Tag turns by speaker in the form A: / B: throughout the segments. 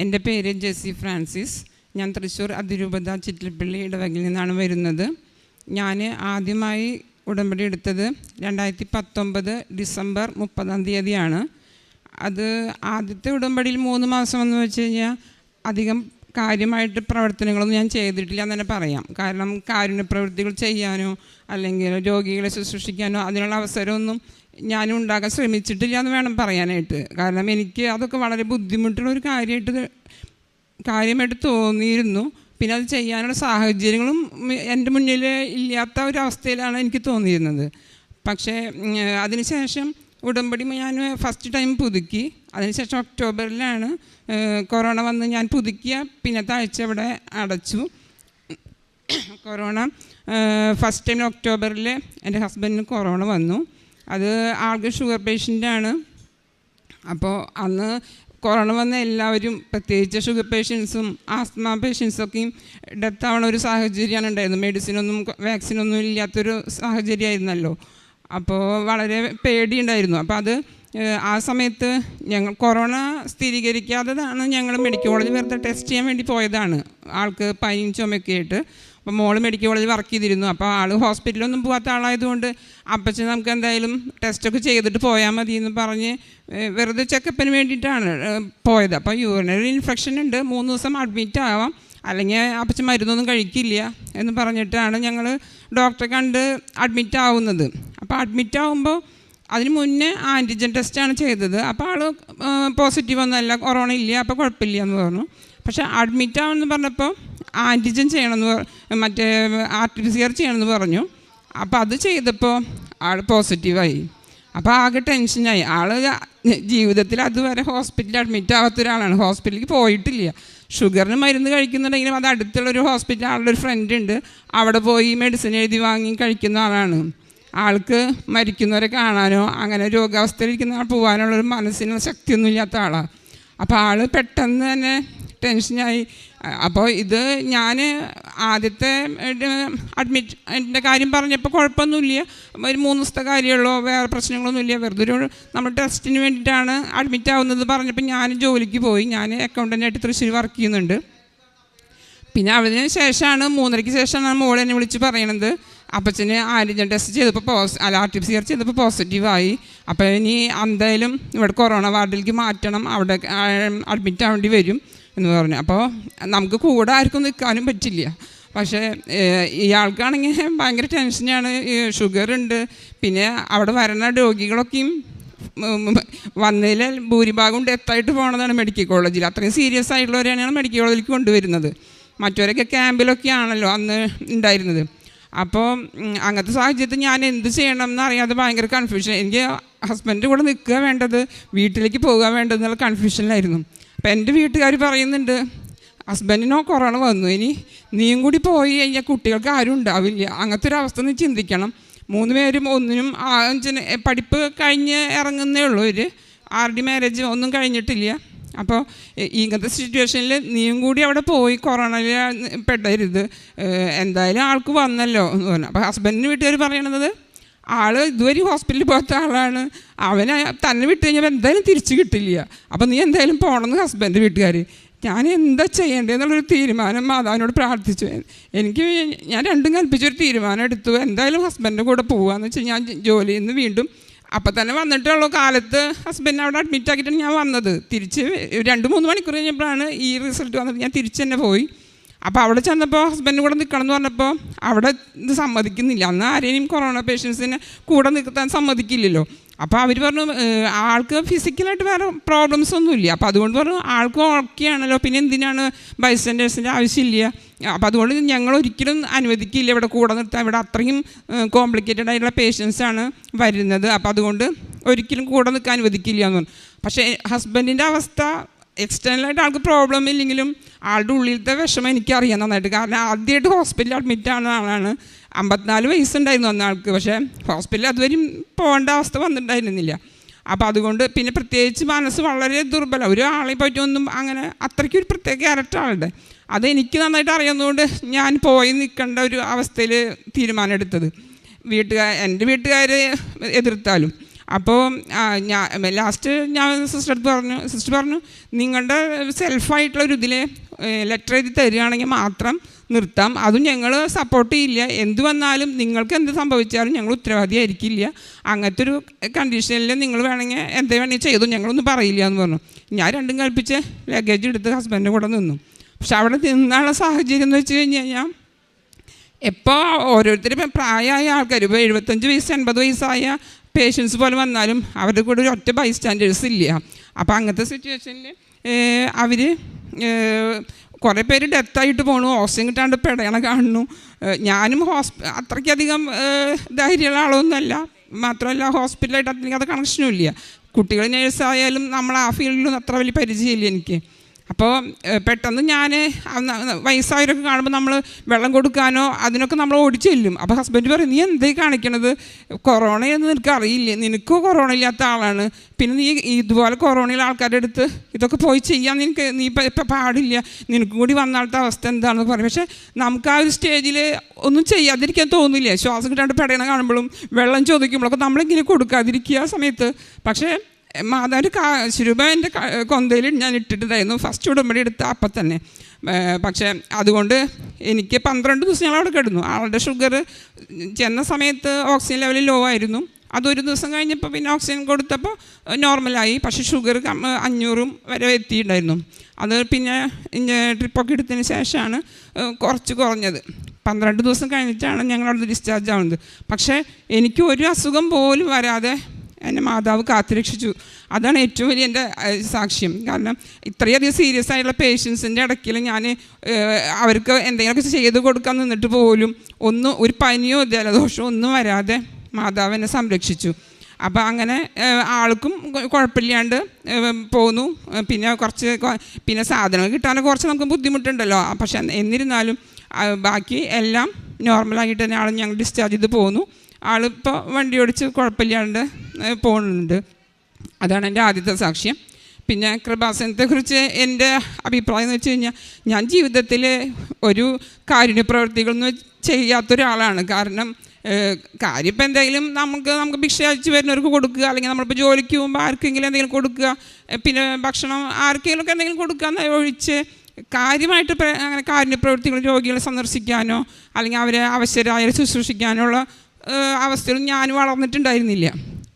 A: എന്റെ പേര് ജെസി ഫ്രാൻസിസ്. ഞാൻ തൃശ്ശൂർ അതിരൂപത ചിറ്റിലപ്പള്ളി ഇടവകിൽ നിന്നാണ് വരുന്നത്. ഞാൻ ആദ്യമായി ഉടമ്പടി എടുത്തത് രണ്ടായിരത്തി പത്തൊമ്പത് ഡിസംബർ മുപ്പതാം തീയതിയാണ്. അത് ആദ്യത്തെ ഉടമ്പടിയിൽ മൂന്ന് മാസം എന്ന് വെച്ച് കഴിഞ്ഞാൽ അധികം കാര്യമായിട്ട് പ്രവർത്തനങ്ങളൊന്നും ഞാൻ ചെയ്തിട്ടില്ല എന്ന് തന്നെ പറയാം. കാരണം കാരുണ്യ പ്രവൃത്തികൾ ചെയ്യാനോ അല്ലെങ്കിൽ രോഗികളെ ശുശ്രൂഷിക്കാനോ അതിനുള്ള അവസരമൊന്നും ഞാനും ഉണ്ടാക്കാൻ ശ്രമിച്ചിട്ടില്ല എന്ന് വേണം പറയാനായിട്ട്. കാരണം എനിക്ക് അതൊക്കെ വളരെ ബുദ്ധിമുട്ടുള്ള ഒരു കാര്യമായിട്ട് കാര്യമായിട്ട് തോന്നിയിരുന്നു. പിന്നെ അത് ചെയ്യാനുള്ള സാഹചര്യങ്ങളും എന്റെ മുന്നിൽ ഇല്ലാത്ത ഒരു അവസ്ഥയിലാണ് എനിക്ക് തോന്നിയിരുന്നത്. പക്ഷേ അതിനുശേഷം ഉടമ്പടി ഞാൻ ഫസ്റ്റ് ടൈം പുതുക്കി. അതിനുശേഷം ഒക്ടോബറിലാണ് കൊറോണ വന്ന് ഞാൻ പുതുക്കിയ പിന്നത്തെ ആഴ്ച ഇവിടെ അടച്ചു. കൊറോണ ഫസ്റ്റ് ടൈം ഒക്ടോബറിൽ എന്റെ ഹസ്ബൻഡിന് കൊറോണ വന്നു. അത് ആൾക്ക് ഷുഗർ പേഷ്യന്റാണ് അപ്പോൾ അന്ന് കൊറോണ വന്ന എല്ലാവരും പ്രത്യേകിച്ച് ഷുഗർ പേഷ്യൻസും ആസ്മ പേഷ്യൻസൊക്കെയും ഡെത്ത് ആവണ ഒരു സാഹചര്യമാണ് ഉണ്ടായിരുന്നത്. മെഡിസിനൊന്നും വാക്സിനൊന്നും ഇല്ലാത്തൊരു സാഹചര്യമായിരുന്നല്ലോ അപ്പോൾ വളരെ പേടിയുണ്ടായിരുന്നു. അപ്പോൾ അത് ആ സമയത്ത് ഞങ്ങൾ കൊറോണ സ്ഥിരീകരിക്കാത്തതാണ് ഞങ്ങൾ മെഡിക്കൽ കോളേജിൽ വെറുതെ ടെസ്റ്റ് ചെയ്യാൻ വേണ്ടി പോയതാണ്. ആൾക്ക് പനിയും ചുമയൊക്കെ ആയിട്ട്. അപ്പോൾ മോൾ മെഡിക്കൽ കോളേജിൽ വർക്ക് ചെയ്തിരുന്നു. അപ്പോൾ ആൾ ഹോസ്പിറ്റലൊന്നും പോകാത്ത ആളായതുകൊണ്ട് അപ്പച്ചൻ നമുക്ക് എന്തായാലും ടെസ്റ്റൊക്കെ ചെയ്തിട്ട് പോയാൽ മതി എന്ന് പറഞ്ഞ് വെറുതെ ചെക്കപ്പിന് വേണ്ടിയിട്ടാണ് പോയത്. അപ്പോൾ യൂറിനറി ഇൻഫെക്ഷൻ ഉണ്ട്. മൂന്ന് ദിവസം അഡ്മിറ്റ് ആവാം. അല്ലെങ്കിൽ അപ്പച്ചൻ മരുന്നൊന്നും കഴിക്കില്ല എന്ന് പറഞ്ഞിട്ടാണ് ഞങ്ങൾ ഡോക്ടറെ കണ്ട് അഡ്മിറ്റ് ആവുന്നത്. അപ്പോൾ അഡ്മിറ്റ് ആവുമ്പോൾ അതിന് മുന്നേ ആന്റിജൻ ടെസ്റ്റാണ് ചെയ്തത്. അപ്പോൾ ആൾ പോസിറ്റീവ് ഒന്നുമല്ല കൊറോണ ഇല്ല അപ്പോൾ കുഴപ്പമില്ല എന്ന് പറഞ്ഞു. പക്ഷേ അഡ്മിറ്റ് ആവുമെന്ന് പറഞ്ഞപ്പോൾ ആന്റിജൻ ചെയ്യണമെന്ന് മറ്റേ R T P C R ചെയ്യണമെന്ന് പറഞ്ഞു. അപ്പോൾ അത് ചെയ്തപ്പോൾ ആൾ പോസിറ്റീവായി. അപ്പോൾ ആകെ ടെൻഷനായി. ആൾ ജീവിതത്തിൽ അതുവരെ ഹോസ്പിറ്റലിൽ അഡ്മിറ്റ് ആവാത്ത ഒരാളാണ്. ഹോസ്പിറ്റലിലേക്ക് പോയിട്ടില്ല. ഷുഗറിന് മരുന്ന് കഴിക്കുന്നുണ്ടെങ്കിലും അത് അടുത്തുള്ള ഒരു ഹോസ്പിറ്റൽ ആളുടെ ഒരു ഫ്രണ്ട് ഉണ്ട്. അവിടെ പോയി മെഡിസിൻ എഴുതി വാങ്ങി കഴിക്കുന്ന ആളാണ്. ആൾക്ക് മരിക്കുന്നവരെ കാണാനോ അങ്ങനെ രോഗാവസ്ഥയിലിരിക്കുന്ന ആൾ പോകാനുള്ളൊരു മനസ്സിനുള്ള ശക്തിയൊന്നും ഇല്ലാത്ത ആളാണ് അപ്പോൾ ആൾ പെട്ടെന്ന് തന്നെ ടെൻഷനായി. അപ്പോൾ ഇത് ഞാൻ ആദ്യത്തെ അഡ്മിറ്റ് എന്റെ കാര്യം പറഞ്ഞപ്പോൾ കുഴപ്പമൊന്നുമില്ല. ഒരു മൂന്ന് ദിവസത്തെ കാര്യമുള്ളൂ വേറെ പ്രശ്നങ്ങളൊന്നുമില്ല. വെറുതെ ഒരു നമ്മൾ ടെസ്റ്റിന് വേണ്ടിയിട്ടാണ് അഡ്മിറ്റ് ആവുന്നത് പറഞ്ഞപ്പോൾ ഞാൻ ജോലിക്ക് പോയി. ഞാൻ അക്കൗണ്ടന്റായിട്ട് തൃശ്ശൂർ വർക്ക് ചെയ്യുന്നുണ്ട്. പിന്നെ അതിന് ശേഷമാണ് മൂന്നരയ്ക്ക് ശേഷമാണ് മോൾ എന്നെ വിളിച്ച് പറയണത്. അപ്പച്ചന് ആന്റിജൻ ടെസ്റ്റ് ചെയ്തപ്പോൾ പോസ് അല്ല R T P C R ചെയ്തപ്പോൾ പോസിറ്റീവായി അപ്പോൾ ഇനി എന്തായാലും ഇവിടെ കൊറോണ വാർഡിലേക്ക് മാറ്റണം. അവിടെ അഡ്മിറ്റ് ആവേണ്ടി വരും. എന്ന് പറഞ്ഞു. അപ്പോൾ നമുക്ക് കൂടെ ആർക്കും നിൽക്കാനും പറ്റില്ല. പക്ഷേ ഇയാൾക്കാണെങ്കിൽ ഭയങ്കര ടെൻഷനാണ്. ഷുഗർ ഉണ്ട് പിന്നെ അവിടെ വരുന്ന രോഗികളൊക്കെയും വന്നതിൽ ഭൂരിഭാഗം ഡെത്തായിട്ട് പോണതാണ് മെഡിക്കൽ കോളേജിൽ. അത്രയും സീരിയസ് ആയിട്ടുള്ളവരെയാണ് മെഡിക്കൽ കോളേജിലേക്ക് കൊണ്ടുവരുന്നത്. മറ്റവരൊക്കെ ക്യാമ്പിലൊക്കെ ആണല്ലോ അന്ന് ഉണ്ടായിരുന്നത്. അപ്പോൾ അങ്ങനത്തെ സാഹചര്യത്തിൽ ഞാൻ എന്ത് ചെയ്യണം എന്നറിയാതെ ഭയങ്കര കൺഫ്യൂഷൻ എനിക്ക് ഹസ്ബൻഡ് കൂടെ നിൽക്കുക വേണ്ടത് വീട്ടിലേക്ക് പോകുക വേണ്ടത് എന്നുള്ള കൺഫ്യൂഷനിലായിരുന്നു അപ്പോൾ എന്റെ വീട്ടുകാർ പറയുന്നുണ്ട് ഹസ്ബൻഡിനോ കൊറോണ വന്നു ഇനി നീയും കൂടി പോയി കഴിഞ്ഞാൽ കുട്ടികൾക്ക് ആരും ഉണ്ടാവില്ല. അങ്ങനത്തെ ഒരു അവസ്ഥ നീ ചിന്തിക്കണം. മൂന്ന് പേരും ഒന്നിനും പഠിപ്പ് കഴിഞ്ഞ് ഇറങ്ങുന്നേ ഉള്ളൂ ഒരു ആർ ഡി മാരേജ് ഒന്നും കഴിഞ്ഞിട്ടില്ല. അപ്പോൾ ഇങ്ങനത്തെ സിറ്റുവേഷനിൽ നീയും കൂടി അവിടെ പോയി കൊറോണയിൽ പെടരുത്. എന്തായാലും ആൾക്ക് വന്നല്ലോ എന്ന് പറഞ്ഞു. അപ്പോൾ ഹസ്ബൻഡിന് വീട്ടുകാർ പറയണത് ആൾ ഇതുവരെ ഹോസ്പിറ്റലിൽ പോകാത്ത ആളാണ്. അവനെ തന്നെ വിട്ട് കഴിഞ്ഞാൽ എന്തായാലും തിരിച്ചു കിട്ടില്ല. അപ്പം നീ എന്തായാലും പോകണമെന്ന് ഹസ്ബൻഡ് വീട്ടുകാർ ഞാൻ എന്താ ചെയ്യേണ്ടതെന്നുള്ളൊരു തീരുമാനം മാതാവിനോട് പ്രാർത്ഥിച്ചു. എനിക്ക് ഞാൻ രണ്ടും കൽപ്പിച്ചൊരു തീരുമാനം എടുത്തു. എന്തായാലും ഹസ്ബൻഡിന്റെ കൂടെ പോവാന്ന് വെച്ചാൽ ഞാൻ ജോലിയിൽ നിന്ന് വീണ്ടും അപ്പം തന്നെ വന്നിട്ടുള്ള കാലത്ത് ഹസ്ബൻഡ് അവിടെ അഡ്മിറ്റ് ആക്കിയിട്ടാണ് ഞാൻ വന്നത്. തിരിച്ച് രണ്ട് മൂന്ന് മണിക്കൂർ കഴിഞ്ഞപ്പോഴാണ് ഈ റിസൾട്ട് വന്നത്. ഞാൻ തിരിച്ച് തന്നെ പോയി. അപ്പോൾ അവിടെ ചെന്നപ്പോൾ ഹസ്ബൻഡ് കൂടെ നിൽക്കണം എന്ന് പറഞ്ഞപ്പോൾ അവിടെ ഇത് സമ്മതിക്കുന്നില്ല. അന്ന് ആരെയും കൊറോണ പേഷ്യൻസിനെ കൂടെ നിൽക്കാൻ സമ്മതിക്കില്ലല്ലോ. അപ്പോൾ അവർ പറഞ്ഞു "ഏഹ്, ആൾക്ക് ഫിസിക്കലായിട്ട് വേറെ പ്രോബ്ലംസ് ഒന്നുമില്ല. അപ്പോൾ അതുകൊണ്ട് പറഞ്ഞു ആൾക്ക് ഓക്കെ ആണല്ലോ. പിന്നെ എന്തിനാണ് ബൈസ്റ്റൻഡേഴ്സിന്റെ ആവശ്യമില്ല? അപ്പോൾ അതുകൊണ്ട് ഞങ്ങൾ ഒരിക്കലും അനുവദിക്കില്ല ഇവിടെ കൂടെ നിർത്താൻ. ഇവിടെ അത്രയും കോംപ്ലിക്കേറ്റഡ് ആയിട്ടുള്ള പേഷ്യൻസ് ആണ് വരുന്നത്. അപ്പോൾ അതുകൊണ്ട് ഒരിക്കലും കൂടെ നിൽക്കാൻ അനുവദിക്കില്ല എന്ന് പറഞ്ഞു. പക്ഷേ ഹസ്ബൻഡിന്റെ അവസ്ഥ എക്സ്റ്റേണലായിട്ട് ആൾക്ക് പ്രോബ്ലം ഇല്ലെങ്കിലും ആളുടെ ഉള്ളിലത്തെ വിഷമം എനിക്കറിയാം നന്നായിട്ട്. കാരണം ആദ്യമായിട്ട് ഹോസ്പിറ്റലിൽ അഡ്മിറ്റ് ആവുന്ന ആളാണ്. അമ്പത്തിനാല് വയസ്സുണ്ടായിരുന്നു അന്ന് ആൾക്ക്. പക്ഷേ ഹോസ്പിറ്റലിൽ അതുവരെയും പോകേണ്ട അവസ്ഥ വന്നിട്ടുണ്ടായിരുന്നില്ല. അപ്പോൾ അതുകൊണ്ട് പിന്നെ പ്രത്യേകിച്ച് മനസ്സ് വളരെ ദുർബലം. ഒരു ആളെ പറ്റിയൊന്നും അങ്ങനെ അത്രയ്ക്ക് ഒരു പ്രത്യേക ക്യാരക്ടർ ആളുടെ. അത് എനിക്ക് നന്നായിട്ട് അറിയുന്നതുകൊണ്ട് ഞാൻ പോയി നിൽക്കേണ്ട ഒരു അവസ്ഥയിൽ തീരുമാനം എടുത്തത്. വീട്ടുകാർ എന്റെ വീട്ടുകാർ എതിർത്താലും. അപ്പോൾ ഞാൻ ലാസ്റ്റ് ഞാൻ സിസ്റ്റർ പറഞ്ഞു സിസ്റ്റർ പറഞ്ഞു നിങ്ങളുടെ സെൽഫായിട്ടുള്ള ഒരു ഇതിൽ ലെറ്റർ എഴുതി തരികയാണെങ്കിൽ മാത്രം നിർത്താം. അതും ഞങ്ങൾ സപ്പോർട്ട് ചെയ്യില്ല. എന്ത് വന്നാലും നിങ്ങൾക്ക് എന്ത് സംഭവിച്ചാലും ഞങ്ങൾ ഉത്തരവാദിയായിരിക്കില്ല. അങ്ങനത്തെ ഒരു കണ്ടീഷനിൽ നിങ്ങൾ വേണമെങ്കിൽ എന്തേ വേണമെങ്കിൽ ചെയ്തു. ഞങ്ങളൊന്നും പറയില്ല എന്ന് പറഞ്ഞു. ഞാൻ രണ്ടും കൽപ്പിച്ച് ലഗേജ് എടുത്ത് ഹസ്ബൻഡിന്റെ കൂടെ നിന്നു. പക്ഷെ അവിടെ നിന്നുള്ള സാഹചര്യം എന്ന് വെച്ച് കഴിഞ്ഞ് കഴിഞ്ഞാൽ എപ്പോൾ ഓരോരുത്തരും പ്രായമായ ആൾക്കാർ ഇപ്പോൾ എഴുപത്തഞ്ച് വയസ്സ് എൺപത് വയസ്സായ പേഷ്യൻസ് പോലെ വന്നാലും അവരുടെ കൂടെ ഒരു ഒറ്റ ബൈസ്റ്റാൻഡേഴ്സ് ഇല്ല. അപ്പോൾ അങ്ങനത്തെ സിറ്റുവേഷനിൽ അവർ കുറേ പേര് ഡെത്തായിട്ട് പോണു. ഓക്സിജൻ കിട്ടാണ്ട് പെടയണ കാണുന്നു. ഞാനും ഹോസ്പി അത്രയ്ക്കധികം ധൈര്യമുള്ള ആളൊന്നുമല്ല. മാത്രമല്ല ഹോസ്പിറ്റലായിട്ട് അത്രയ്ക്ക് അത് കണക്ഷനും ഇല്ല. കുട്ടികൾ നേഴ്സായാലും നമ്മൾ ആ ഫീൽഡിലൊന്നും അത്ര വലിയ പരിചയമില്ല എനിക്ക്. അപ്പോൾ പെട്ടെന്ന് ഞാൻ വയസ്സായവരൊക്കെ കാണുമ്പോൾ നമ്മൾ വെള്ളം കൊടുക്കാനോ അതിനൊക്കെ നമ്മൾ ഓടിച്ചെല്ലും അപ്പോൾ ഹസ്ബൻഡ് പറയും നീ എന്തേ കാണിക്കണത്? കൊറോണയെന്ന് നിനക്ക് അറിയില്ലേ? നിനക്ക് കൊറോണ ഇല്ലാത്ത ആളാണ്. പിന്നെ നീ ഇതുപോലെ കൊറോണയുള്ള ആൾക്കാരുടെ അടുത്ത് ഇതൊക്കെ പോയി ചെയ്യാൻ നിനക്ക് നീ ഇപ്പം പാടില്ല. നിനക്കും കൂടി വന്നാളത്തെ അവസ്ഥ എന്താണെന്ന് പറയും. പക്ഷേ നമുക്ക് ആ ഒരു സ്റ്റേജിൽ ഒന്നും ചെയ്യാതിരിക്കാൻ തോന്നില്ല. ശ്വാസം കിട്ടാണ്ട് പെടയണ കാണുമ്പോഴും വെള്ളം ചോദിക്കുമ്പോഴൊക്കെ നമ്മളിങ്ങനെ കൊടുക്കാതിരിക്കുക ആ സമയത്ത്. പക്ഷേ മാതാവിന്റെ കാ ശുരൂപ എന്റെ കൊന്തയിൽ ഞാൻ ഇട്ടിട്ടുണ്ടായിരുന്നു. ഫസ്റ്റ് ഉടമ്പടി എടുത്ത അപ്പം തന്നെ. പക്ഷേ അതുകൊണ്ട് എനിക്ക് പന്ത്രണ്ട് ദിവസം ഞങ്ങൾ അവിടെ കിടന്നു. ആളുടെ ഷുഗർ ചെന്ന സമയത്ത് ഓക്സിജൻ ലെവൽ ലോ ആയിരുന്നു. അതൊരു ദിവസം കഴിഞ്ഞപ്പോൾ പിന്നെ ഓക്സിജൻ കൊടുത്തപ്പോൾ നോർമലായി പക്ഷേ ഷുഗർ അഞ്ഞൂറും വരെ എത്തിയിട്ടുണ്ടായിരുന്നു. അത് പിന്നെ ട്രിപ്പൊക്കെ എടുത്തതിന് ശേഷമാണ് കുറച്ച് കുറഞ്ഞത്. പന്ത്രണ്ട് ദിവസം കഴിഞ്ഞിട്ടാണ് ഞങ്ങൾ ഡിസ്ചാർജ് ആവുന്നത്. പക്ഷേ എനിക്ക് ഒരു അസുഖം പോലും വരാതെ എന്നെ മാതാവ് കാത്തുരക്ഷിച്ചു. അതാണ് ഏറ്റവും വലിയ എന്റെ സാക്ഷ്യം. കാരണം ഇത്രയധികം സീരിയസ് ആയിട്ടുള്ള പേഷ്യൻസിന്റെ ഇടയ്ക്കിൽ ഞാൻ അവർക്ക് എന്തെങ്കിലുമൊക്കെ ചെയ്ത് കൊടുക്കാൻ നിന്നിട്ട് പോലും ഒന്നും ഒരു പനിയോ ജലദോഷമോ ഒന്നും വരാതെ മാതാവ് എന്നെ സംരക്ഷിച്ചു. അപ്പോൾ അങ്ങനെ ആൾക്കും കുഴപ്പമില്ലാണ്ട് പോന്നു. പിന്നെ കുറച്ച് പിന്നെ സാധനങ്ങൾ കിട്ടാനൊക്കെ കുറച്ച് നമുക്ക് ബുദ്ധിമുട്ടുണ്ടല്ലോ. പക്ഷെ എന്നിരുന്നാലും ബാക്കി എല്ലാം നോർമലായിട്ട് തന്നെ ആൾ ഞങ്ങൾ ഡിസ്ചാർജ് ചെയ്ത് പോന്നു. ആളിപ്പോൾ വണ്ടി ഓടിച്ച് കുഴപ്പമില്ലാണ്ട് പോകുന്നുണ്ട് അതാണ് എന്റെ ആദ്യത്തെ സാക്ഷ്യം. പിന്നെ കൃപാസനത്തെക്കുറിച്ച് എന്റെ അഭിപ്രായം എന്ന് വെച്ച് കഴിഞ്ഞാൽ ഞാൻ ജീവിതത്തിൽ ഒരു കാരുണ്യ പ്രവർത്തികളൊന്നും ചെയ്യാത്തൊരാളാണ്. കാരണം കാര്യം ഇപ്പം എന്തെങ്കിലും നമുക്ക് നമുക്ക് ഭിക്ഷ അയച്ച് വരുന്നവർക്ക് കൊടുക്കുക അല്ലെങ്കിൽ നമ്മളിപ്പോൾ ജോലിക്ക് പോകുമ്പോൾ ആർക്കെങ്കിലും എന്തെങ്കിലും കൊടുക്കുക പിന്നെ ഭക്ഷണം ആർക്കെങ്കിലും ഒക്കെ എന്തെങ്കിലും കൊടുക്കുക എന്ന് ഒഴിച്ച് കാര്യമായിട്ട് അങ്ങനെ കാരുണ്യ പ്രവർത്തികൾ രോഗികളെ സന്ദർശിക്കാനോ അല്ലെങ്കിൽ അവരെ അവശരായ ശുശ്രൂഷിക്കാനോ ഉള്ള അവസ്ഥയിൽ ഞാൻ വളർന്നിട്ടുണ്ടായിരുന്നില്ല.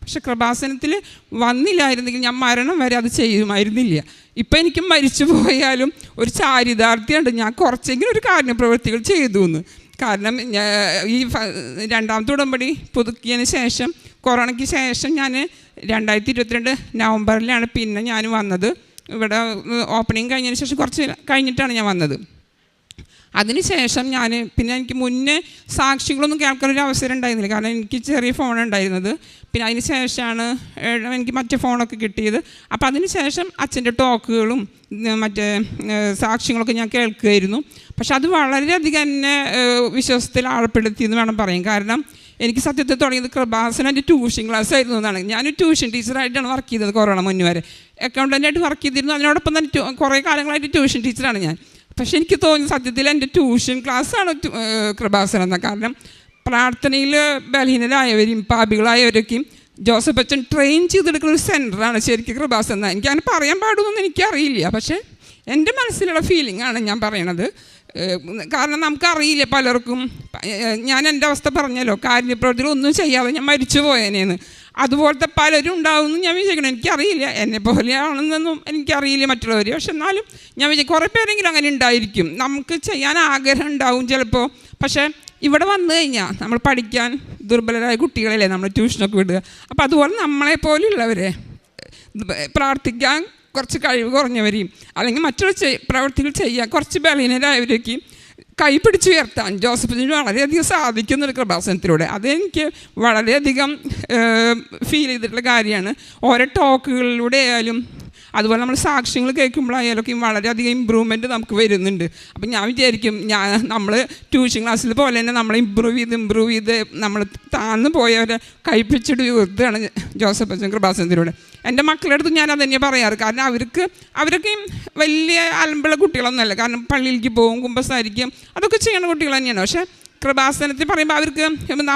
A: പക്ഷെ കൃപാസനത്തിൽ വന്നില്ലായിരുന്നെങ്കിൽ ഞാൻ മരണം വരെ അത് ചെയ്യുമായിരുന്നില്ല. ഇപ്പം എനിക്ക് മരിച്ചു പോയാലും ഒരു ചാരിതാർത്ഥ്യമുണ്ട്. ഞാൻ കുറച്ചെങ്കിലും ഒരു കാരുണ്യപ്രവൃത്തികൾ ചെയ്തു എന്ന് കാരണം ഈ രണ്ടാമത്തെ ഉടമ്പടി പുതുക്കിയതിന് ശേഷം കൊറോണയ്ക്ക് ശേഷം ഞാൻ രണ്ടായിരത്തി ഇരുപത്തിരണ്ട് നവംബറിലാണ് പിന്നെ ഞാൻ വന്നത്. ഇവിടെ ഓപ്പണിങ് കഴിഞ്ഞതിന് ശേഷം കുറച്ച് കഴിഞ്ഞിട്ടാണ് ഞാൻ വന്നത്. അതിനുശേഷം ഞാൻ പിന്നെ എനിക്ക് മുന്നേ സാക്ഷികളൊന്നും കേൾക്കാനൊരു അവസരം ഉണ്ടായിരുന്നില്ല. കാരണം എനിക്ക് ചെറിയ ഫോൺ ഉണ്ടായിരുന്നത്. പിന്നെ അതിന് ശേഷമാണ് എനിക്ക് മറ്റേ ഫോണൊക്കെ കിട്ടിയത്. അപ്പോൾ അതിന് ശേഷം അച്ഛന്റെ ടോക്കുകളും മറ്റേ സാക്ഷ്യങ്ങളൊക്കെ ഞാൻ കേൾക്കുമായിരുന്നു പക്ഷെ അത് വളരെയധികം എന്നെ വിശ്വാസത്തിൽ ആഴപ്പെടുത്തിയെന്ന് വേണം പറയും കാരണം എനിക്ക് സത്യത്തിൽ തുടങ്ങിയത് കൃപാസന എന്റെ ട്യൂഷൻ ക്ലാസ് ആയിരുന്നു എന്നാണ്. ഞാൻ ട്യൂഷൻ ടീച്ചറായിട്ടാണ് വർക്ക് ചെയ്തത് കൊറോണ മുന്നേ വരെ. അക്കൗണ്ടന്റായിട്ട് വർക്ക് ചെയ്തിരുന്നു. അതിനോടൊപ്പം തന്നെ കുറേ കാലങ്ങളായിട്ട് ട്യൂഷൻ ടീച്ചറാണ് ഞാൻ. പക്ഷെ എനിക്ക് തോന്നി സത്യത്തിൽ എന്റെ ട്യൂഷൻ ക്ലാസ്സാണ് കൃപാസനം എന്ന കാരണം. പ്രാർത്ഥനയിൽ ബലഹീനരായവരെയും പാപികളായവരൊക്കെയും ജോസഫ് അച്ഛൻ ട്രെയിൻ ചെയ്തെടുക്കുന്ന ഒരു സെന്ററാണ് ശരിക്കും കൃപാസനം എനിക്ക് അങ്ങനെ പറയാൻ പാടുമെന്ന് എനിക്കറിയില്ല. പക്ഷേ എന്റെ മനസ്സിലുള്ള ഫീലിംഗ് ആണ് ഞാൻ പറയണത്. കാരണം നമുക്കറിയില്ല പലർക്കും. ഞാൻ എന്റെ അവസ്ഥ പറഞ്ഞല്ലോ. കാര്യപ്രവൃത്തികൾ ഒന്നും ചെയ്യാതെ ഞാൻ മരിച്ചു പോയേനേന്ന് അതുപോലത്തെ പലരും ഉണ്ടാവുമെന്ന് ഞാൻ വിചാരിക്കണം എനിക്കറിയില്ല. എന്നെ പോലെയാണെന്നൊന്നും എനിക്കറിയില്ല മറ്റുള്ളവർ പക്ഷെ എന്നാലും ഞാൻ വിചാരിക്കും കുറേ പേരെങ്കിലും അങ്ങനെ ഉണ്ടായിരിക്കും. നമുക്ക് ചെയ്യാൻ ആഗ്രഹം ഉണ്ടാവും ചിലപ്പോൾ പക്ഷേ ഇവിടെ വന്നു കഴിഞ്ഞാൽ നമ്മൾ പഠിക്കാൻ ദുർബലരായ കുട്ടികളല്ലേ നമ്മൾ ട്യൂഷനൊക്കെ വിടുക. അപ്പോൾ അതുപോലെ നമ്മളെ പോലെയുള്ളവരെ പ്രാർത്ഥിക്കാൻ കുറച്ച് കഴിവ് കുറഞ്ഞവരെയും അല്ലെങ്കിൽ മറ്റുള്ള പ്രവൃത്തികൾ ചെയ്യാൻ കുറച്ച് ബലഹീനരായവരൊക്കെയും കൈ പിടിച്ച് ഉയർത്താൻ ജോസഫിന് വളരെയധികം സാധിക്കുന്നൊരു കൃപാസനത്തിലൂടെ. അതെനിക്ക് വളരെയധികം ഫീൽ ചെയ്തിട്ടുള്ള കാര്യമാണ്. ഓരോ ടോക്കുകളിലൂടെ ആയാലും അതുപോലെ നമ്മൾ സാക്ഷ്യങ്ങൾ കേൾക്കുമ്പോഴായാലൊക്കെ വളരെയധികം ഇമ്പ്രൂവ്മെന്റ് നമുക്ക് വരുന്നുണ്ട്. അപ്പം ഞാൻ വിചാരിക്കും ഞാൻ നമ്മൾ ട്യൂഷൻ ക്ലാസ്സിൽ പോലെ തന്നെ നമ്മൾ ഇമ്പ്രൂവ് ചെയ്ത് ഇമ്പ്രൂവ് ചെയ്ത് നമ്മൾ താന്ന് പോയവരെ കഴിപ്പിച്ചിട്ട് വിവർത്തുകയാണ് ജോസഫ് അച്ഛൻ കൃപാസനത്തിലൂടെ. എന്റെ മക്കളുടെ അടുത്ത് ഞാൻ അതന്നെ പറയാറ്. കാരണം അവർക്ക് അവരൊക്കെ വലിയ അലമ്പുള്ള കുട്ടികളൊന്നുമല്ല. കാരണം പള്ളിയിലേക്ക് പോകും കുമ്പസാരിക്കും അതൊക്കെ ചെയ്യണ കുട്ടികൾ തന്നെയാണ്. പക്ഷേ കൃപാസനത്തിൽ പറയുമ്പോൾ അവർക്ക്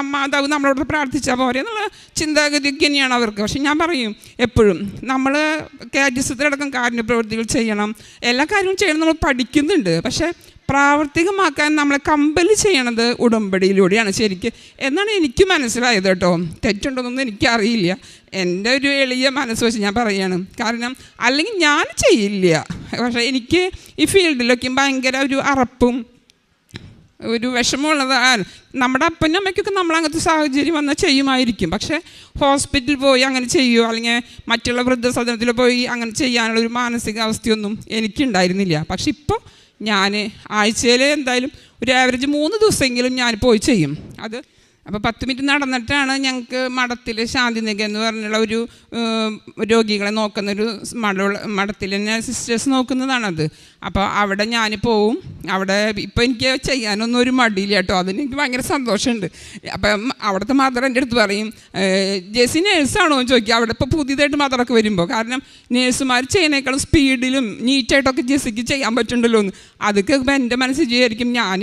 A: മാതാവ് നമ്മളോട് പ്രാർത്ഥിച്ചാൽ പോരെ എന്നുള്ള ചിന്താഗതി തന്നെയാണ് അവർക്ക്. പക്ഷെ ഞാൻ പറയും എപ്പോഴും നമ്മൾ കാറ്റസത്തിലടക്കം കാരുണ്യ പ്രവൃത്തികൾ ചെയ്യണം. എല്ലാ കാര്യവും ചെയ്യണം നമ്മൾ പഠിക്കുന്നുണ്ട്. പക്ഷേ പ്രാവർത്തികമാക്കാൻ നമ്മളെ കമ്പൽ ചെയ്യണത് ഉടമ്പടിയിലൂടെയാണ് ശരിക്ക്. എന്നാണ് എനിക്ക് മനസ്സിലായത് കേട്ടോ. തെറ്റുണ്ടോന്നൊന്നും എനിക്കറിയില്ല. എന്റെ ഒരു എളിയ മനസ്സ് വെച്ച് ഞാൻ പറയുകയാണ് കാരണം അല്ലെങ്കിൽ ഞാൻ ചെയ്യില്ല. പക്ഷേ എനിക്ക് ഈ ഫീൽഡിലൊക്കെ ഭയങ്കര ഒരു അറപ്പും ഒരു വിഷമമുള്ളതാണ് നമ്മുടെ അപ്പനും അമ്മയ്ക്കൊക്കെ നമ്മൾ അങ്ങനത്തെ സാഹചര്യം വന്നാൽ ചെയ്യുമായിരിക്കും. പക്ഷേ ഹോസ്പിറ്റലിൽ പോയി അങ്ങനെ ചെയ്യുമോ അല്ലെങ്കിൽ മറ്റുള്ള വൃദ്ധസദനത്തിൽ പോയി അങ്ങനെ ചെയ്യാനുള്ള ഒരു മാനസികാവസ്ഥയൊന്നും എനിക്കുണ്ടായിരുന്നില്ല. പക്ഷെ ഇപ്പോൾ ഞാൻ ആഴ്ചയിൽ എന്തായാലും ഒരു ആവറേജ് മൂന്ന് ദിവസമെങ്കിലും ഞാൻ പോയി ചെയ്യും. അത് അപ്പോൾ പത്ത് മിനിറ്റ് നടന്നിട്ടാണ് ഞങ്ങൾക്ക് മഠത്തിൽ ശാന്തിനിക എന്ന് പറഞ്ഞുള്ള ഒരു രോഗികളെ നോക്കുന്നൊരു മഠ മഠത്തിൽ തന്നെ സിസ്റ്റേഴ്സ് നോക്കുന്നതാണത്. അപ്പോൾ അവിടെ ഞാൻ പോവും. അവിടെ ഇപ്പോൾ എനിക്ക് ചെയ്യാനൊന്നും ഒരു മടിയില്ല കേട്ടോ. അതിന് എനിക്ക് ഭയങ്കര സന്തോഷമുണ്ട്. അപ്പം അവിടുത്തെ മദർ എന്റെ അടുത്ത് പറയും "ഏ, ജെസി നേഴ്സാണോ എന്ന് ചോദിക്കുക അവിടെ ഇപ്പോൾ പുതിയതായിട്ട് മദറൊക്കെ വരുമ്പോൾ കാരണം നേഴ്സുമാർ ചെയ്യുന്നേക്കാളും സ്പീഡിലും നീറ്റായിട്ടൊക്കെ ജെസിക്ക് ചെയ്യാൻ പറ്റുന്നുണ്ടല്ലോ എന്ന് അതൊക്കെ കേൾക്കുമ്പോൾ എന്റെ മനസ്സിൽ വിചാരിക്കും ഞാൻ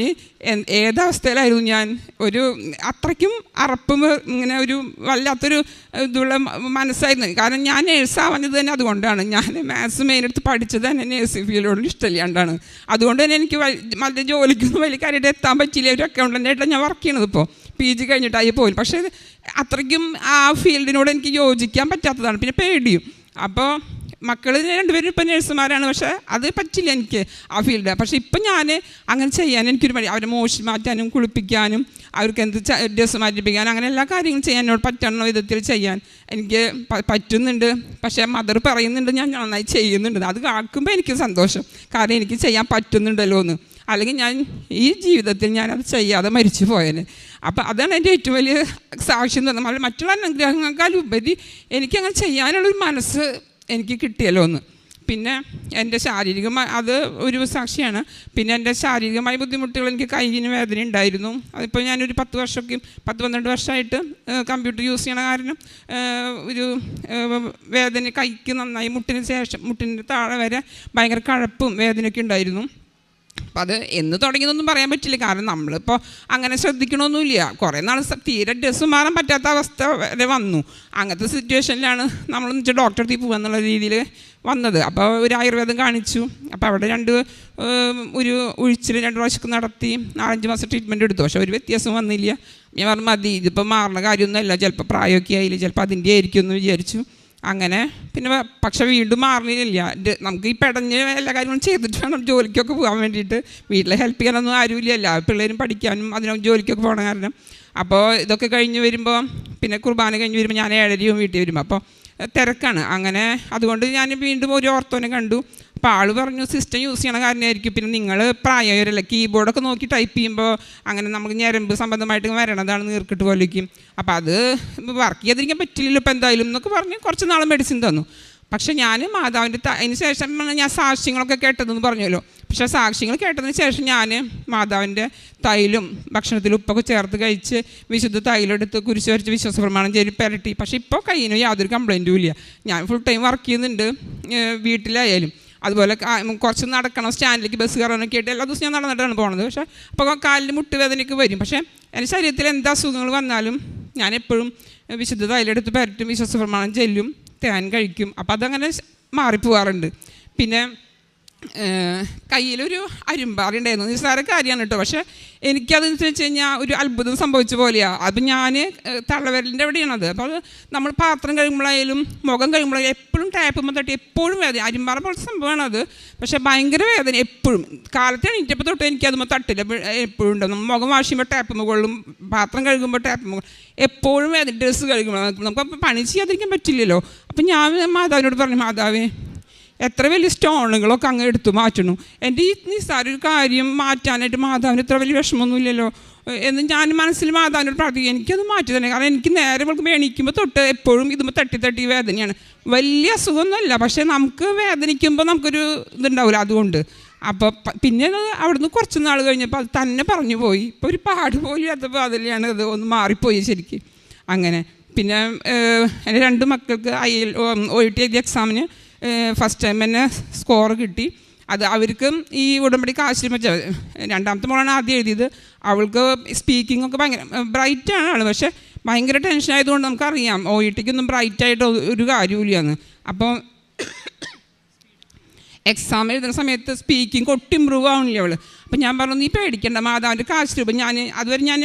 A: ഏതവസ്ഥയിലായിരുന്നു ഞാൻ. ഒരു അത്രയ്ക്കും അറപ്പും ഇങ്ങനെ ഒരു വല്ലാത്തൊരു ഇതുള്ള മനസ്സായിരുന്നു. കാരണം ഞാൻ നേഴ്സാവുന്നത് തന്നെ അതുകൊണ്ടാണ്. ഞാൻ മാത്സ് മെയിനെടുത്ത് പഠിച്ചത് തന്നെ നേഴ്സിംഗ് ഫീൽഡോട് ഇഷ്ടമില്ലാണ്ടാണ്. അതുകൊണ്ട് തന്നെ എനിക്ക് മറ്റേ ജോലിക്കൊന്നും വലിയ കാര്യമായിട്ട് എത്താൻ പറ്റിയില്ല. ഒരു അക്കൗണ്ടന്റായിട്ടാണ് ഞാൻ വർക്ക് ചെയ്യണത് ഇപ്പോൾ പി ജി കഴിഞ്ഞിട്ടായി പോലും പക്ഷേ അത്രയ്ക്കും ആ ഫീൽഡിനോട് എനിക്ക് യോജിക്കാൻ പറ്റാത്തതാണ്. പിന്നെ പേടിയും. അപ്പോൾ മക്കൾ രണ്ടുപേരും ഇപ്പം നേഴ്സുമാരാണ് പക്ഷേ അത് പറ്റില്ല എനിക്ക് ആ ഫീൽഡ്. പക്ഷേ ഇപ്പം ഞാൻ അങ്ങനെ ചെയ്യാൻ എനിക്കൊരു മടി. അവരെ മോശം മാറ്റാനും കുളിപ്പിക്കാനും അവർക്ക് എന്ത് ഡ്രസ്സ് മാറ്റിപ്പിക്കാനും അങ്ങനെ എല്ലാ കാര്യങ്ങളും ചെയ്യാൻ എന്നോട് പറ്റണ വിധത്തിൽ ചെയ്യാൻ എനിക്ക് പറ്റുന്നുണ്ട്. പക്ഷേ മദർ പറയുന്നുണ്ട് ഞാൻ നന്നായി ചെയ്യുന്നുണ്ട്. അത് കാക്കുമ്പോൾ എനിക്ക് സന്തോഷം. കാരണം എനിക്ക് ചെയ്യാൻ പറ്റുന്നുണ്ടല്ലോ എന്ന്. അല്ലെങ്കിൽ ഞാൻ ഈ ജീവിതത്തിൽ ഞാനത് ചെയ്യാതെ മരിച്ചു പോയേനെ. അപ്പം അതാണ് എന്റെ ഏറ്റവും വലിയ സാക്ഷ്യം തന്നെ മറ്റുള്ള അനുഗ്രഹങ്ങളെക്കാൾ ഉപരി എനിക്കങ്ങനെ ചെയ്യാനുള്ളൊരു മനസ്സ് എനിക്ക് കിട്ടിയല്ലോ എന്ന്. പിന്നെ എന്റെ ശാരീരികമായി അത് ഒരു സാക്ഷിയാണ്. പിന്നെ എന്റെ ശാരീരികമായ ബുദ്ധിമുട്ടുകൾ എനിക്ക് കൈയിന് വേദന ഉണ്ടായിരുന്നു. അതിപ്പോൾ ഞാനൊരു പത്ത് വർഷമൊക്കെ പത്ത് പന്ത്രണ്ട് വർഷമായിട്ട് കമ്പ്യൂട്ടർ യൂസ് ചെയ്യണ കാരണം ഒരു വേദന കൈക്ക് നന്നായി മുട്ടിന് ശേഷം മുട്ടിന്റെ താഴെ വരെ ഭയങ്കര കഴപ്പും വേദനയൊക്കെ ഉണ്ടായിരുന്നു. അപ്പം അത് എന്ന് തുടങ്ങിയതൊന്നും പറയാൻ പറ്റില്ല. കാരണം നമ്മളിപ്പോൾ അങ്ങനെ ശ്രദ്ധിക്കണമൊന്നുമില്ല കുറേ നാൾ തീരെ ഡ്രസ്സ് മാറാൻ പറ്റാത്ത അവസ്ഥ വരെ വന്നു. അങ്ങനത്തെ സിറ്റുവേഷനിലാണ് നമ്മൾ വെച്ചാൽ ഡോക്ടറെ തീ പോകുക എന്നുള്ള രീതിയിൽ വന്നത്. അപ്പോൾ ഒരു ആയുർവേദം കാണിച്ചു. അപ്പോൾ അവിടെ രണ്ട് ഒരു ഒഴിച്ചിൽ രണ്ട് പ്രാവശ്യം നടത്തി. നാലഞ്ച് മാസം ട്രീറ്റ്മെന്റ് എടുത്തു. പക്ഷേ ഒരു വ്യത്യാസം വന്നില്ല. ഞാൻ പറഞ്ഞു മതി ഇതിപ്പോൾ മാറുന്ന കാര്യമൊന്നുമല്ല. ചിലപ്പോൾ പ്രായമൊക്കെ ആയില്ല. ചിലപ്പോൾ അതിന്റെ ആയിരിക്കും എന്ന് വിചാരിച്ചു. അങ്ങനെ. പിന്നെ പക്ഷെ വീണ്ടും മാറുന്നില്ല നമുക്ക് ഈ പെടഞ്ഞ് എല്ലാ കാര്യങ്ങളും ചെയ്തിട്ട് വേണം ജോലിക്കൊക്കെ പോകാൻ വേണ്ടിയിട്ട്. വീട്ടിൽ ഹെൽപ്പ് ചെയ്യാനൊന്നും ആരുമില്ല. പിള്ളേരും പഠിക്കാനും അതിനും ജോലിക്കൊക്കെ പോകണ കാരണം. അപ്പോൾ ഇതൊക്കെ കഴിഞ്ഞ് വരുമ്പോൾ പിന്നെ കുർബാന കഴിഞ്ഞ് വരുമ്പോൾ ഞാൻ ഏഴരയും വീട്ടിൽ വരുമ്പോൾ അപ്പോൾ തിരക്കാണ്. അങ്ങനെ അതുകൊണ്ട് ഞാൻ വീണ്ടും ഒരു ഓർത്തോനെ കണ്ടു. അപ്പോൾ ആൾ പറഞ്ഞു സിസ്റ്റം യൂസ് ചെയ്യണ കാരണമായിരിക്കും പിന്നെ നിങ്ങൾ പ്രായമായവരല്ലേ? കീബോർഡൊക്കെ നോക്കി ടൈപ്പ് ചെയ്യുമ്പോൾ അങ്ങനെ നമുക്ക് ഞരമ്പ് സംബന്ധമായിട്ട് വരണതാണ് നീർക്കിട്ട് പോലേക്കും അപ്പോൾ അത് വർക്ക് ചെയ്തിരിക്കാൻ പറ്റില്ലല്ലോ ഇപ്പോൾ എന്തായാലും എന്നൊക്കെ പറഞ്ഞ് കുറച്ച് നാൾ മെഡിസിൻ തന്നു. പക്ഷെ ഞാൻ മാതാവിന്റെ അതിന് ശേഷം ഞാൻ സാക്ഷ്യങ്ങളൊക്കെ കേട്ടതെന്ന് പറഞ്ഞല്ലോ. പക്ഷേ സാക്ഷ്യങ്ങൾ കേട്ടതിന് ശേഷം ഞാൻ മാതാവിന്റെ തൈലും ഭക്ഷണത്തിൽ ഉപ്പൊക്കെ ചേർത്ത് കഴിച്ച് വിശുദ്ധ തൈലം എടുത്ത് കുരിശ് വരച്ച് വിശ്വാസ പ്രമാണം ചെയ്ത് പെരട്ടി. പക്ഷേ ഇപ്പോൾ കയ്യിന് യാതൊരു കംപ്ലൈന്റും ഇല്ല. ഞാൻ ഫുൾ ടൈം വർക്ക് ചെയ്യുന്നുണ്ട്. വീട്ടിലായാലും. അതുപോലെ കുറച്ച് നടക്കണം സ്റ്റാൻഡിലേക്ക് ബസ് കയറാനൊക്കെ ആയിട്ട് എല്ലാ ദിവസവും ഞാൻ നടന്നിട്ടാണ് പോണത്. പക്ഷേ അപ്പോൾ കാലിൽ മുട്ടുവേദനയ്ക്ക് വരും. പക്ഷേ എന്റെ ശരീരത്തിൽ എന്ത് അസുഖങ്ങൾ വന്നാലും ഞാൻ എപ്പോഴും വിശുദ്ധ തൈലെടുത്ത് പരട്ടും വിശ്വാസ പ്രമാണം ചെല്ലും തേൻ കഴിക്കും. അപ്പോൾ അതങ്ങനെ മാറിപ്പോവാറുണ്ട്. പിന്നെ കയ്യിലൊരു അരുമ്പാറി ഉണ്ടായിരുന്നു. നിസ്സാര കാര്യമാണ് കേട്ടോ. പക്ഷേ എനിക്കതെന്ന് വെച്ച് കഴിഞ്ഞാൽ ഒരു അത്ഭുതം സംഭവിച്ച പോലെയാണ് അത് ഞാൻ തള്ളവിരലിന്റെ എവിടെയാണത് അപ്പോൾ നമ്മൾ പാത്രം കഴിയുമ്പോഴായാലും മുഖം കഴിയുമ്പോഴായാലും എപ്പോഴും ടാപ്പുമ്പോൾ തട്ടി എപ്പോഴും വേദന. അരുമ്പാറ പോലത്തെ സംഭവമാണ് അത്. പക്ഷേ ഭയങ്കര വേദന എപ്പോഴും. കാലത്ത് എണീറ്റപ്പോൾ തൊട്ട് എനിക്കതുമ്പോൾ തട്ടില്ല. എപ്പോഴും ഉണ്ടാവും. മുഖം വാഷ് ചെയ്യുമ്പോൾ ടാപ്പ് മുകളിലും പാത്രം കഴുകുമ്പോൾ ടാപ്പ് മുകൾ എപ്പോഴും വേദന. ഡ്രസ്സ് കഴുകുമ്പോൾ നമുക്ക് പണി ചെയ്യാതിരിക്കാൻ പറ്റില്ലല്ലോ. അപ്പം ഞാൻ മാതാവിനോട് പറഞ്ഞു മാതാവേ എത്ര വലിയ സ്റ്റോണുകളൊക്കെ അങ്ങ് എടുത്തു മാറ്റണു എന്റെ ഈ നിസ്സാര ഒരു കാര്യം മാറ്റാനായിട്ട് മാതാവിന് ഇത്ര വലിയ വിഷമമൊന്നുമില്ലല്ലോ. എന്ന് ഞാൻ മനസ്സിൽ മാതാവിനോട് പ്രാർത്ഥിക്കും. എനിക്കത് മാറ്റി തന്നെ. കാരണം എനിക്ക് നേരെ ഇവൾക്ക് എണീക്കുമ്പോൾ തൊട്ട് എപ്പോഴും ഇതുമ്പോൾ തട്ടി തട്ടി വേദനയാണ്. വലിയ അസുഖമൊന്നുമല്ല. പക്ഷേ നമുക്ക് വേദനിക്കുമ്പോൾ നമുക്കൊരു ഇതുണ്ടാവില്ല അതുകൊണ്ട്. അപ്പോൾ പിന്നെ അവിടുന്ന് കുറച്ച് നാൾ കഴിഞ്ഞപ്പോൾ അത് തന്നെ പറഞ്ഞു പോയി. ഇപ്പോൾ ഒരു പാട് പോലും അത് അതിലാണ് അത് ഒന്ന് മാറിപ്പോയി ശരിക്കും. അങ്ങനെ. പിന്നെ എന്റെ രണ്ട് മക്കൾക്ക് ഐ എൽ ഒ ടി എഴുതിയ എക്സാമിന് ഫസ്റ്റ് ടൈം തന്നെ സ്കോർ കിട്ടി. അത് അവർക്കും ഈ ഉടമ്പടി കാശ് വെച്ച രണ്ടാമത്തെ മോളാണ് ആദ്യം എഴുതിയത്. അവൾക്ക് സ്പീക്കിംഗ് ഒക്കെ ഭയങ്കര ബ്രൈറ്റാണ് ആൾ പക്ഷേ ഭയങ്കര ടെൻഷൻ ആയതുകൊണ്ട് നമുക്കറിയാം ഒ ഇ ടിക്കൊന്നും ബ്രൈറ്റായിട്ട് ഒരു കാര്യമില്ലാന്ന് അപ്പോൾ എക്സാം എഴുതുന്ന സമയത്ത് സ്പീക്കിംഗ് ഒട്ടും ഇമ്പ്രൂവ് ആവണില്ല അവൾ അപ്പം ഞാൻ പറഞ്ഞു നീ പേടിക്കേണ്ട മാതാവിന്റെ കാശ് രൂപ ഞാൻ അതുവരെ ഞാൻ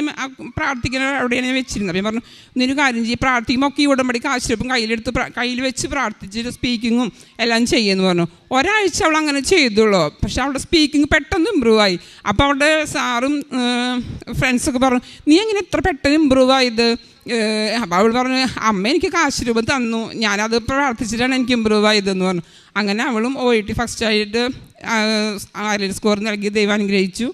A: പ്രാർത്ഥിക്കുന്ന അവിടെയാണ് ഞാൻ വെച്ചിരുന്നത്. അപ്പം പറഞ്ഞു നിന്നൊരു കാര്യം ചെയ്യും പ്രാർത്ഥിക്കുമ്പോൾ ഒക്കെ ഈ ഉടമ്പടി കാശ് രൂപം കയ്യിലെടുത്ത് കയ്യിൽ വെച്ച് പ്രാർത്ഥിച്ചിട്ട് സ്പീക്കിങ്ങും എല്ലാം ചെയ്യുമെന്ന് പറഞ്ഞു. ഒരാഴ്ച അവൾ അങ്ങനെ ചെയ്തുള്ളൂ. പക്ഷെ അവളുടെ സ്പീക്കിംഗ് പെട്ടെന്ന് ഇമ്പ്രൂവ് ആയി. അപ്പോൾ അവളുടെ സാറും ഫ്രണ്ട്സൊക്കെ പറഞ്ഞു നീ എങ്ങനെ എത്ര പെട്ടെന്ന് ഇമ്പ്രൂവ് ആയത്? അവൾ പറഞ്ഞു അമ്മ എനിക്ക് കാശ് രൂപം തന്നു. ഞാനത് പ്രാർത്ഥിച്ചിട്ടാണ് എനിക്ക് ഇമ്പ്രൂവ് ആയതെന്ന് പറഞ്ഞു. അങ്ങനെ അവളും ഒ ഇ ടി ഫസ്റ്റായിട്ട് സ്കോർ നൽകി ദൈവം അനുഗ്രഹിച്ചു.